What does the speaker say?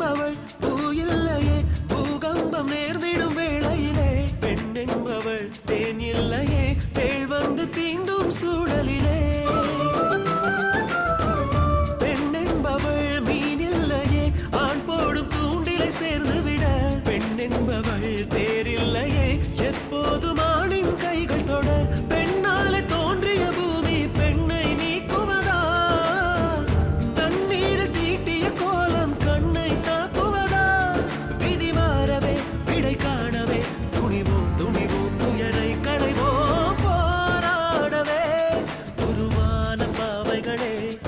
என்பவள் பூ இல்லையே பூகம்பம் நேர்ந்திடும் வேளையிலே. பெண் என்பவள் தேன் இல்லையே தேள் வந்து தீண்டும் சூழலிலே. பெண் என்பவள் மீன் இல்லையே ஆண் போடும் தூண்டிலை சேர்ந்து விட பெண் என்பவள் தேரில்லையே எப்போதுமா விடை காணவே. துணிவோம் துணிவோம் துயரை களைவோம். போராடவே. உருவான பாவைகளே.